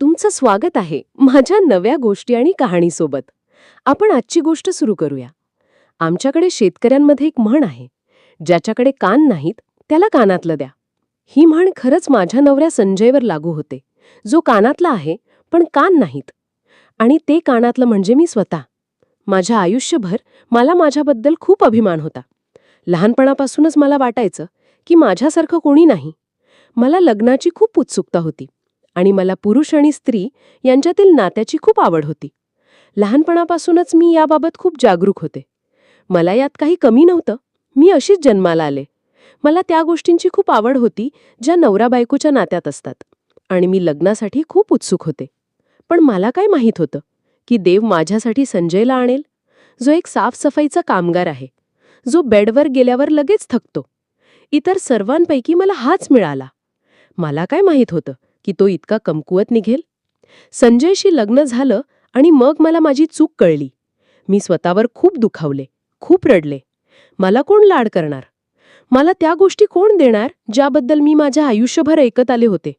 तुमचं स्वागत आहे माझ्या नव्या गोष्टी आणि कहाणीसोबत. आपण आजची गोष्ट सुरू करूया. आमच्याकडे शेतकऱ्यांमध्ये एक म्हण आहे ज्याच्याकडे कान नाहीत त्याला कानातलं द्या. ही म्हण खरंच माझ्या नवऱ्या संजयवर लागू होते. जो कानातला आहे पण कान नाहीत. आणि ते कानातलं म्हणजे मी स्वतः. माझ्या आयुष्यभर मला माझ्याबद्दल खूप अभिमान होता. लहानपणापासूनच मला वाटायचं की माझ्यासारखं कोणी नाही. मला लग्नाची खूप उत्सुकता होती. आणि मला पुरुष आणि स्त्री यांच्यातील नात्याची खूप आवड होती. लहानपणापासूनच मी याबाबत खूप जागरूक होते. मला यात काही कमी नव्हतं. मी अशीच जन्माला आले. मला त्या गोष्टींची खूप आवड होती ज्या नवरा बायकोच्या नात्यात असतात. आणि मी लग्नासाठी खूप उत्सुक होते. पण मला काय माहीत होतं की देव माझ्यासाठी संजयला आणेल? जो एक साफसफाईचा कामगार आहे. जो बेडवर गेल्यावर लगेच थकतो. इतर सर्वांपैकी मला हाच मिळाला. मला काय माहीत होतं की तो इतका कमकुवत निघेल? संजयशी लग्न झालं आणि मग मला माझी चूक कळली. मी स्वतःवर खूप दुखावले खूप रडले. मला कोण लाड करणार? मला त्या गोष्टी कोण देणार ज्याबद्दल मी माझ्या आयुष्यभर ऐकत आले होते?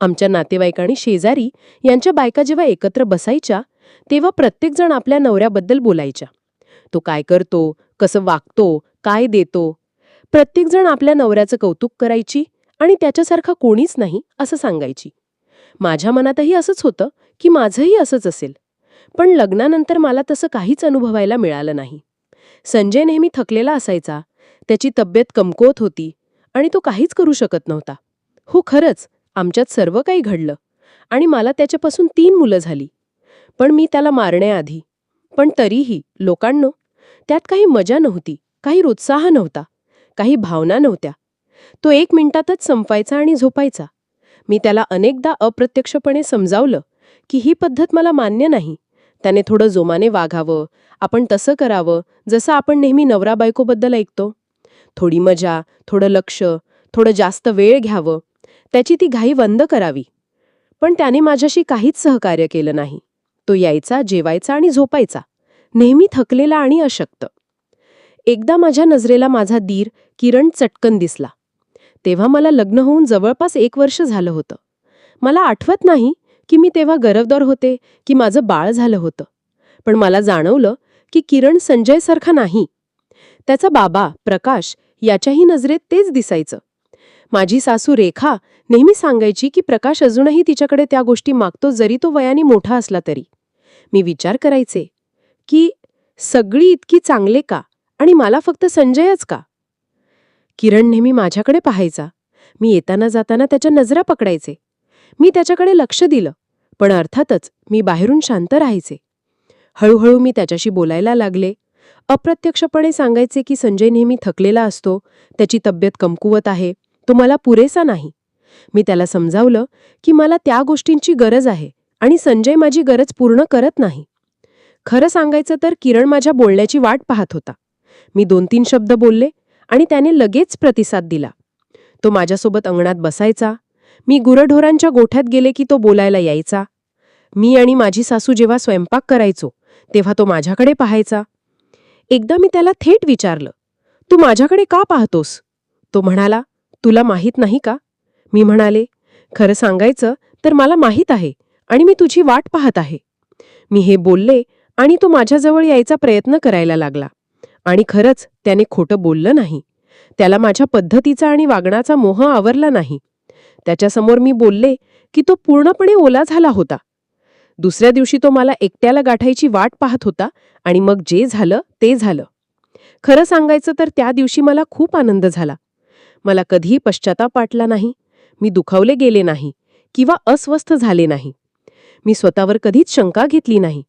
आमच्या नातेवाईकांनी शेजारी यांच्या बायका जेव्हा एकत्र बसायच्या तेव्हा प्रत्येकजण आपल्या नवऱ्याबद्दल बोलायच्या. तो काय करतो कसं वागतो काय देतो? प्रत्येकजण आपल्या नवऱ्याचं कौतुक करायची आणि त्याच्यासारखा कोणीच नाही असं सांगायची. माझ्या मनातही असंच होतं की माझंही असंच असेल. पण लग्नानंतर मला तसं काहीच अनुभवायला मिळालं नाही. संजय नेहमी थकलेला असायचा. त्याची तब्येत कमकुवत होती आणि तो काहीच करू शकत नव्हता. हो खरंच आमच्यात सर्व काही घडलं आणि मला त्याच्यापासून तीन मुलं झाली. पण मी त्याला मारण्याआधी पण तरीही लोकांनो त्यात काही मजा नव्हती काही उत्साह नव्हता काही भावना नव्हत्या. तो एक मिनिटातच संपायचा आणि झोपायचा. मी त्याला अनेकदा अप्रत्यक्षपणे समजावलं की ही पद्धत मला मान्य नाही. त्याने थोडं जोमाने वागावं आपण तसं करावं जसं आपण नेहमी नवरा बायकोबद्दल ऐकतो. थोडी मजा थोडं लक्ष थोडं जास्त वेळ घ्यावं त्याची ती घाई बंद करावी. पण त्याने माझ्याशी काहीच सहकार्य केलं नाही. तो यायचा जेवायचा आणि झोपायचा नेहमी थकलेला आणि अशक्त. एकदा माझ्या नजरेला माझा दीर किरण चटकन दिसला. तेव्हा मला लग्न होऊन जवळपास एक वर्ष झालं होतं. मला आठवत नाही की मी तेव्हा गरवदार होते की माझं बाळ झालं होतं. पण मला जाणवलं की किरण संजयसारखा नाही. त्याचा बाबा प्रकाश याच्याही नजरेत तेच दिसायचं. माझी सासू रेखा नेहमी सांगायची की प्रकाश अजूनही तिच्याकडे त्या गोष्टी मागतो जरी तो वयाने मोठा असला तरी. मी विचार करायचे की सगळी इतकी चांगले का? आणि मला फक्त संजयच का? किरण नेहमी माझ्याकडे पाहायचा. मी येताना जाताना त्याच्या नजरा पकडायचे. मी त्याच्याकडे लक्ष दिलं पण अर्थातच मी बाहेरून शांत राहायचे. हळूहळू मी त्याच्याशी बोलायला लागले. अप्रत्यक्षपणे सांगायचे की संजय नेहमी थकलेला असतो त्याची तब्येत कमकुवत आहे तो मला पुरेसा नाही. मी त्याला समजावलं की मला त्या गोष्टींची गरज आहे आणि संजय माझी गरज पूर्ण करत नाही. खरं सांगायचं तर किरण माझ्या बोलण्याची वाट पाहत होता. मी दोन तीन शब्द बोलले आणि त्याने लगेच प्रतिसाद दिला. तो माझ्यासोबत अंगणात बसायचा. मी गुरढोरांच्या गोठ्यात गेले की तो बोलायला यायचा. मी आणि माझी सासू जेव्हा स्वयंपाक करायचो तेव्हा तो माझ्याकडे पाहायचा. एकदा मी त्याला थेट विचारलं तू माझ्याकडे का पाहतोस? तो म्हणाला तुला माहीत नाही का? मी म्हणाले खरं सांगायचं तर मला माहीत आहे आणि मी तुझी वाट पाहत आहे. मी हे बोलले आणि तो माझ्याजवळ यायचा प्रयत्न करायला लागला. आणि खरंच त्याने खोटं बोललं नाही. त्याला माझ्या पद्धतीचा आणि वागण्याचा मोह आवरला नाही. त्याच्यासमोर मी बोलले की तो पूर्णपणे ओला झाला होता. दुसऱ्या दिवशी तो मला एकट्याला गाठायची वाट पाहत होता आणि मग जे झालं ते झालं. खरं सांगायचं तर त्या दिवशी मला खूप आनंद झाला. मला कधीही पश्चाताप वाटला नाही. मी दुखावले गेले नाही किंवा अस्वस्थ झाले नाही. मी स्वतःवर कधीच शंका घेतली नाही.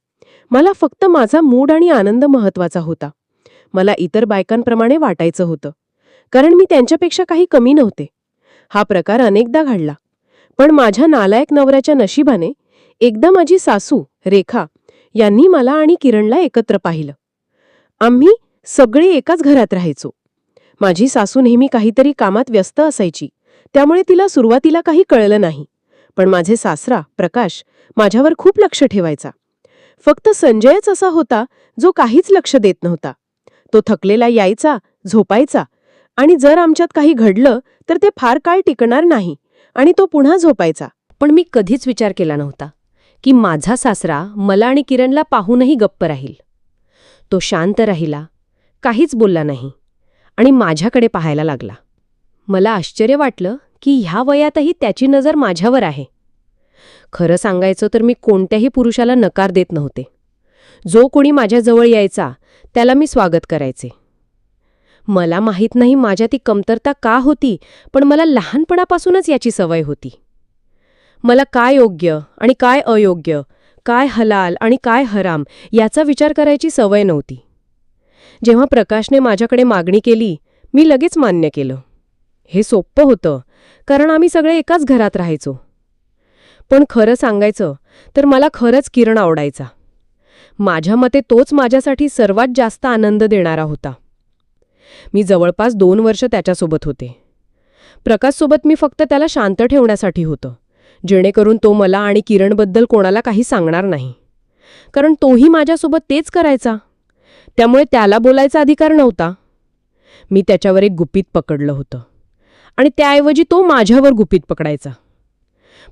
मला फक्त माझा मूड आणि आनंद महत्त्वाचा होता. मला इतर बायकांप्रमाणे वाटायचं होतं. कारण मी त्यांच्यापेक्षा काही कमी नव्हते. हा प्रकार अनेकदा घडला. पण माझ्या नालायक नवऱ्याच्या नशिबाने एकदा माझी सासू रेखा यांनी मला आणि किरणला एकत्र पाहिलं. आम्ही सगळे एकाच घरात राहायचो. माझी सासू नेहमी काहीतरी कामात व्यस्त असायची. त्यामुळे तिला सुरुवातीला काही कळलं नाही. पण माझे सासरा प्रकाश माझ्यावर खूप लक्ष ठेवायचा. फक्त संजयच असा होता जो काहीच लक्ष देत नव्हता. तो थकलेला यायचा झोपायचा. आणि जर आमच्यात काही घडलं तर ते फार काळ टिकणार नाही आणि तो पुन्हा झोपायचा. पण मी कधीच विचार केला नव्हता की माझा सासरा मला आणि किरणला पाहूनही गप्प राहील. तो शांत राहिला काहीच बोलला नाही आणि माझ्याकडे पाहायला लागला. मला आश्चर्य वाटलं की ह्या वयातही त्याची नजर माझ्यावर आहे. खरं सांगायचं तर मी कोणत्याही पुरुषाला नकार देत नव्हते. जो कोणी माझ्याजवळ यायचा त्याला मी स्वागत करायचे. मला माहीत नाही माझ्या ती कमतरता का होती पण मला लहानपणापासूनच याची सवय होती. मला काय योग्य आणि काय अयोग्य काय हलाल आणि काय हराम याचा विचार करायची सवय नव्हती. जेव्हा प्रकाशने माझ्याकडे मागणी केली मी लगेच मान्य केलं. हे सोप्पं होतं कारण आम्ही सगळे एकाच घरात राहायचो. पण खरं सांगायचं तर मला खरंच किरण आवडायचा माझ्या मते तोच माझ्यासाठी सर्वात जास्त आनंद देणारा होता. मी जवळपास दोन वर्ष त्याच्यासोबत होते. प्रकाशसोबत मी फक्त त्याला शांत ठेवण्यासाठी होतं जेणेकरून तो मला आणि किरणबद्दल कोणाला काही सांगणार नाही. कारण तोही माझ्यासोबत तेच करायचा. त्यामुळे त्याला बोलायचा अधिकार नव्हता. मी त्याच्यावर एक गुपित पकडलं होतं. आणि त्याऐवजी तो माझ्यावर गुपित पकडायचा.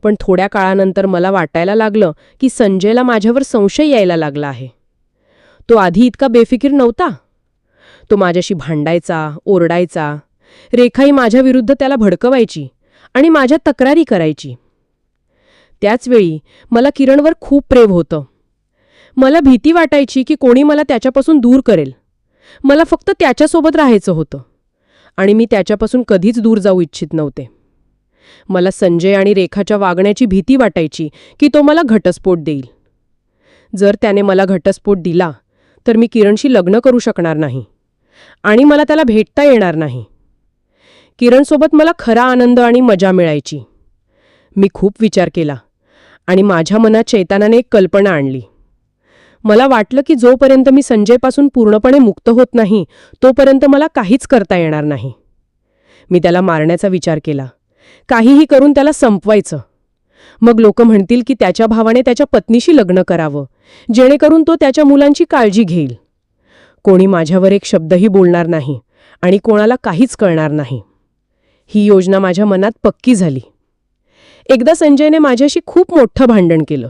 पण थोड्या काळानंतर मला वाटायला लागलं की संजयला माझ्यावर संशय यायला लागला आहे. तो आधी इतका बेफिकीर नव्हता. तो माझ्याशी भांडायचा ओरडायचा. रेखाई माझ्याविरुद्ध त्याला भडकवायची आणि माझ्या तक्रारी करायची. त्याचवेळी मला किरणवर खूप प्रेम होतं. मला भीती वाटायची की कोणी मला त्याच्यापासून दूर करेल. मला फक्त त्याच्यासोबत राहायचं होतं आणि मी त्याच्यापासून कधीच दूर जाऊ इच्छित नव्हते. मला संजय आणि रेखाच्या वागण्याची भीती वाटायची की तो मला घटस्फोट देईल. जर त्याने मला घटस्फोट दिला तर मी किरणशी लग्न करू शकणार नाही आणि मला त्याला भेटता येणार नाही. किरणसोबत मला खरा आनंद आणि मजा मिळायची. मी खूप विचार केला आणि माझ्या मनात चैतानाने एक कल्पना आणली. मला वाटलं की जोपर्यंत मी संजयपासून पूर्णपणे मुक्त होत नाही तोपर्यंत मला काहीच करता येणार नाही. मी त्याला मारण्याचा विचार केला. काहीही करून त्याला संपवायचं. मग लोक म्हणतील की त्याच्या भावाने त्याच्या पत्नीशी लग्न करावं जेणेकरून तो त्याच्या मुलांची काळजी घेईल. कोणी माझ्यावर एक शब्दही बोलणार नाही आणि कोणाला काहीच कळणार नाही. ही योजना माझ्या मनात पक्की झाली. एकदा संजयने माझ्याशी खूप मोठं भांडण केलं.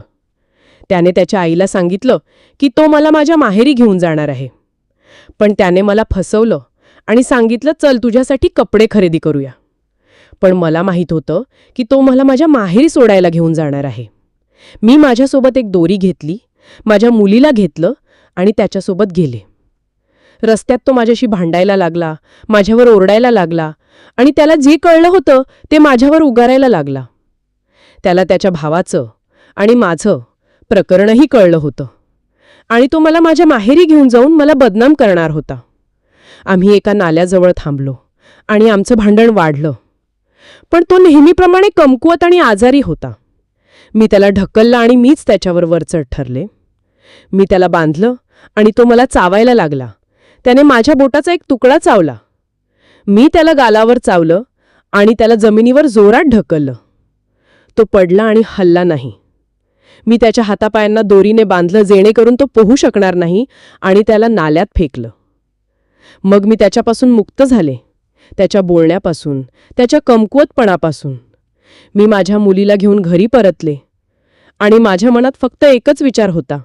त्याने त्याच्या आईला सांगितलं की तो मला माझ्या माहेरी घेऊन जाणार आहे. पण त्याने मला फसवलं आणि सांगितलं चल तुझ्यासाठी कपडे खरेदी करूया. पण मला माहीत होतं की तो मला माझ्या माहेरी सोडायला घेऊन जाणार आहे. मी माझ्यासोबत एक दोरी घेतली माझ्या मुलीला घेतलं आणि त्याच्यासोबत गेले. रस्त्यात तो माझ्याशी भांडायला लागला माझ्यावर ओरडायला लागला आणि त्याला जे कळलं होतं ते माझ्यावर उगारायला लागला. त्याला त्याच्या भावाचं आणि माझं प्रकरणही कळलं होतं आणि तो मला माझ्या माहेरी घेऊन जाऊन मला बदनाम करणार होता. आम्ही एका नाल्याजवळ थांबलो आणि आमचं भांडण वाढलं. पण तो नेहमीप्रमाणे कमकुवत आणि आजारी होता. मी त्याला ढकललं आणि मीच त्याच्यावर वरचढ ठरले. मी त्याला बांधलं आणि तो मला चावायला लागला. त्याने माझ्या बोटाचा एक तुकडा चावला. मी त्याला गालावर चावलं आणि त्याला जमिनीवर जोरात ढकललं. तो पडला आणि हल्ला नाही. मी त्याच्या हातापायांना दोरीने बांधलं जेणेकरून तो पोहू शकणार नाही आणि त्याला नाल्यात फेकलं. मग मी त्याच्यापासून मुक्त झाले. त्याच्या बोलण्यापासून त्याच्या कमकुवतपणापासून. मी माझ्या मुलीला घेऊन घरी परतले आणि माझ्या मनात फक्त एकच विचार होता.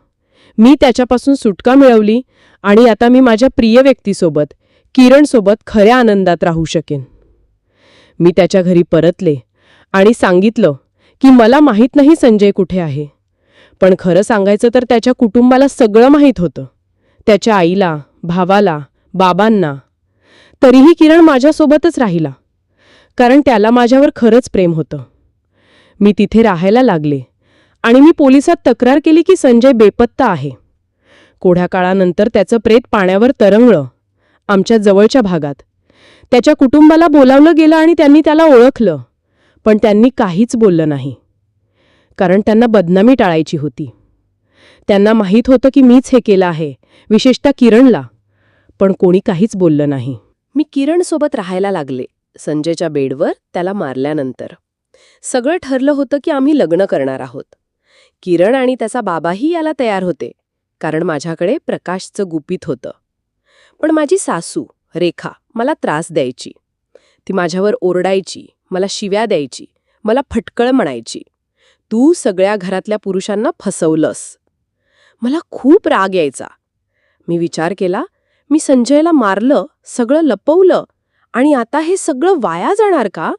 मी त्याच्यापासून सुटका मिळवली आणि आता मी माझ्या प्रिय व्यक्तीसोबत किरणसोबत खऱ्या आनंदात राहू शकेन. मी त्याच्या घरी परतले आणि सांगितलं की मला माहीत नाही संजय कुठे आहे. पण खरं सांगायचं तर त्याच्या कुटुंबाला सगळं माहीत होतं. त्याच्या आईला भावाला बाबांना तरीही किरण माझ्यासोबतच राहिला कारण त्याला माझ्यावर खरंच प्रेम होतं. मी तिथे राहायला लागले आणि मी पोलिसात तक्रार केली की संजय बेपत्ता आहे. कोढ्या काळानंतर त्याचं प्रेत पाण्यावर तरंगलं आमच्या जवळच्या भागात. त्याच्या कुटुंबाला बोलावलं गेलं आणि त्यांनी त्याला ओळखलं पण त्यांनी काहीच बोललं नाही कारण त्यांना बदनामी टाळायची होती. त्यांना माहीत होतं की मीच हे केलं आहे विशेषतः किरणला पण कोणी काहीच बोललं नाही. मी किरणसोबत राहायला लागले. संजयच्या बेडवर त्याला मारल्यानंतर. सगळं ठरलं होतं की आम्ही लग्न करणार आहोत. किरण आणि त्याचा बाबाही याला तयार होते कारण माझ्याकडे प्रकाशचं गुपित होतं. पण माझी सासू रेखा मला त्रास द्यायची. ती माझ्यावर ओरडायची मला शिव्या द्यायची मला फटकळ म्हणायची. तू सगळ्या घरातल्या पुरुषांना फसवलंस. मला खूप राग यायचा. मी विचार केला मी संजयला मारलं सगळं लपवलं आणि आता हे सगळं वाया जाणार का?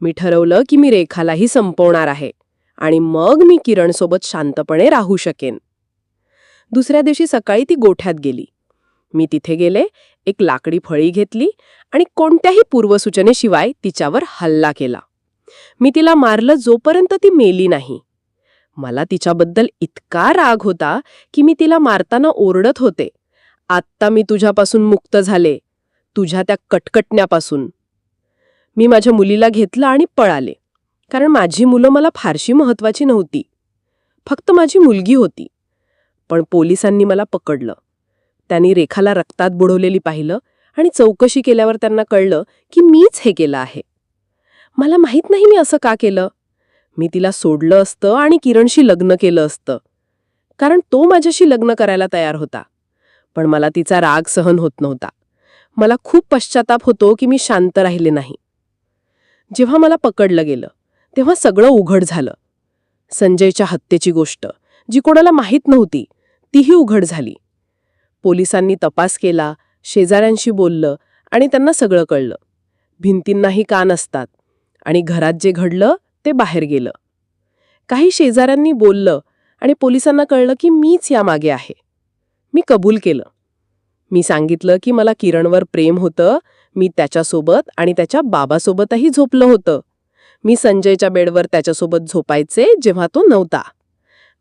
मी ठरवलं की मी रेखालाही संपवणार आहे आणि मग मी किरणसोबत शांतपणे राहू शकेन. दुसऱ्या दिवशी सकाळी ती गोठ्यात गेली. मी तिथे गेले एक लाकडी फळी घेतली आणि कोणत्याही पूर्वसूचनेशिवाय तिच्यावर हल्ला केला. मी तिला मारलं जोपर्यंत ती मेली नाही. मला तिच्याबद्दल इतका राग होता की मी तिला मारताना ओरडत होते. आत्ता मी तुझ्यापासून मुक्त झाले. तुझ्या त्या कटकटण्यापासून. मी माझ्या मुलीला घेतलं आणि पळाले. कारण माझी मुलं मला फारशी महत्वाची नव्हती. फक्त माझी मुलगी होती. पण पोलिसांनी मला पकडलं. त्यांनी रेखाला रक्तात बुडवलेली पाहिलं आणि चौकशी केल्यावर त्यांना कळलं की मीच हे केलं आहे. मला माहीत नाही मी असं का केलं. मी तिला सोडलं असतं आणि किरणशी लग्न केलं असतं. कारण तो माझ्याशी लग्न करायला तयार होता. पण मला तिचा राग सहन होत नव्हता. मला खूप पश्चाताप होतो की मी शांत राहिले नाही. जेव्हा मला पकडलं गेलं तेव्हा सगळं उघड झालं. संजयच्या हत्येची गोष्ट जी कोणाला माहीत नव्हती तीही उघड झाली. पोलिसांनी तपास केला शेजाऱ्यांशी बोललं आणि त्यांना सगळं कळलं. भिंतींनाही कान असतात आणि घरात जे घडलं ते बाहेर गेलं. काही शेजाऱ्यांनी बोललं आणि पोलिसांना कळलं की मीच यामागे आहे. मी कबूल केलं. मी सांगितलं की मला किरणवर प्रेम होतं मी त्याच्यासोबत आणि त्याच्या बाबासोबतही झोपलं होतं. मी संजयच्या बेडवर त्याच्यासोबत झोपायचे जेव्हा तो नव्हता.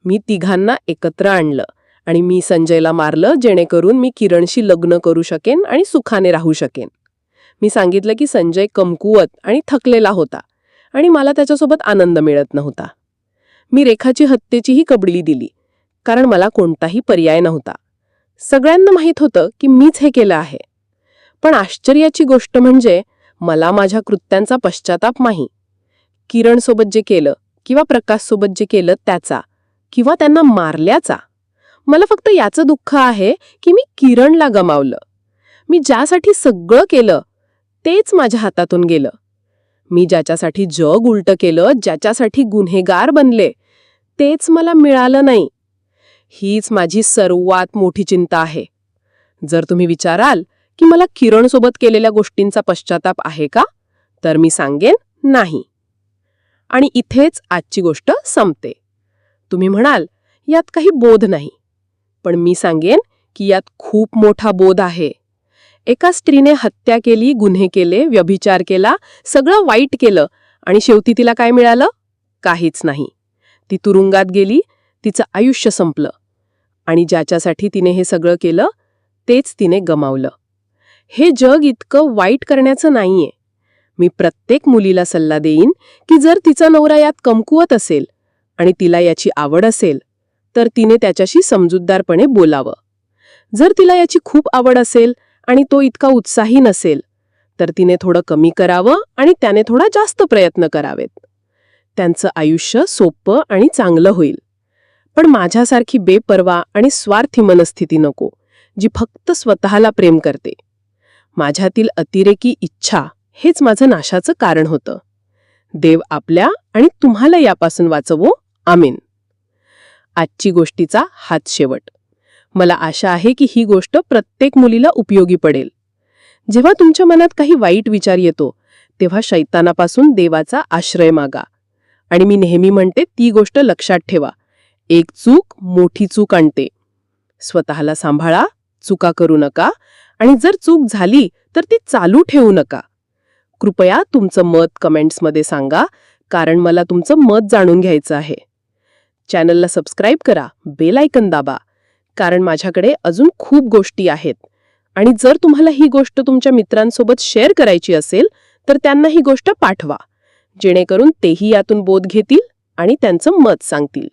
मी तिघांना एकत्र आणलं आणि मी संजयला मारलं जेणेकरून मी किरणशी लग्न करू शकेन आणि सुखाने राहू शकेन. मी सांगितलं की संजय कमकुवत आणि थकलेला होता आणि मला त्याच्यासोबत आनंद मिळत नव्हता. मी रेखाची हत्येचीही कबडी दिली कारण मला कोणताही पर्याय नव्हता. सगळ्यांना माहीत होतं की मीच हे केलं आहे. पण आश्चर्याची गोष्ट म्हणजे मला माझ्या कृत्यांचा पश्चाताप नाही. किरणसोबत जे केलं किंवा प्रकाशसोबत जे केलं त्याचा किंवा त्यांना मारल्याचा. मला फक्त याचं दुःख आहे की मी किरणला गमावलं. मी ज्यासाठी सगळं केलं तेच माझ्या हातातून गेलं. मी ज्याच्यासाठी जग उलटं केलं ज्याच्यासाठी गुन्हेगार बनले तेच मला मिळालं नाही. हीच माझी सर्वात मोठी चिंता आहे. जर तुम्ही विचाराल की मला किरणसोबत केलेल्या गोष्टींचा पश्चाताप आहे का तर मी सांगेन नाही. आणि इथेच आजची गोष्ट संपते. तुम्ही म्हणाल यात काही बोध नाही. पण मी सांगेन की यात खूप मोठा बोध आहे. एका स्त्रीने हत्या केली गुन्हे केले व्यभिचार केला सगळं वाईट केलं आणि शेवटी तिला काय मिळालं? काहीच नाही. ती तुरुंगात गेली तिचं आयुष्य संपलं. आणि ज्याच्यासाठी तिने हे सगळं केलं तेच तिने गमावलं. हे जग इतकं वाईट करण्याचं नाहीये. मी प्रत्येक मुलीला सल्ला देईन की जर तिचा नवरा यात कमकुवत असेल आणि तिला याची आवड असेल तर तिने त्याच्याशी समजूतदारपणे बोलावं. जर तिला याची खूप आवड असेल आणि तो इतका उत्साही नसेल तर तिने थोडं कमी करावं आणि त्याने थोडा जास्त प्रयत्न करावेत. त्यांचं आयुष्य सोपं आणि चांगलं होईल. पण माझ्यासारखी बेपर्वा आणि स्वार्थी मनस्थिती नको जी फक्त स्वतःला प्रेम करते. माझ्यातील अतिरेकी इच्छा हेच माझं नाशाचं कारण होतं. देव आपल्या आणि तुम्हाला यापासून वाचवो. आमीन. आजची गोष्टीचा हात शेवट. मला आशा आहे की ही गोष्ट प्रत्येक मुलीला उपयोगी पडेल. जेव्हा तुमच्या मनात काही वाईट विचार येतो तेव्हा शैतानापासून देवाचा आश्रय मागा. आणि मी नेहमी म्हणते ती गोष्ट लक्षात ठेवा. एक चूक मोठी चूक आणते. स्वतःला सांभाळा चुका करू नका आणि जर चूक झाली तर ती चालू ठेवू नका. कृपया तुमचं मत कमेंट्समध्ये सांगा कारण मला तुमचं मत जाणून घ्यायचं आहे. चॅनलला सबस्क्राईब करा बेल आयकन दाबा कारण माझ्याकडे अजून खूप गोष्टी आहेत. आणि जर तुम्हाला ही गोष्ट तुमच्या मित्रांसोबत शेअर करायची असेल तर त्यांना ही गोष्ट पाठवा जेणेकरून तेही यातून बोध घेतील आणि त्यांचं मत सांगतील.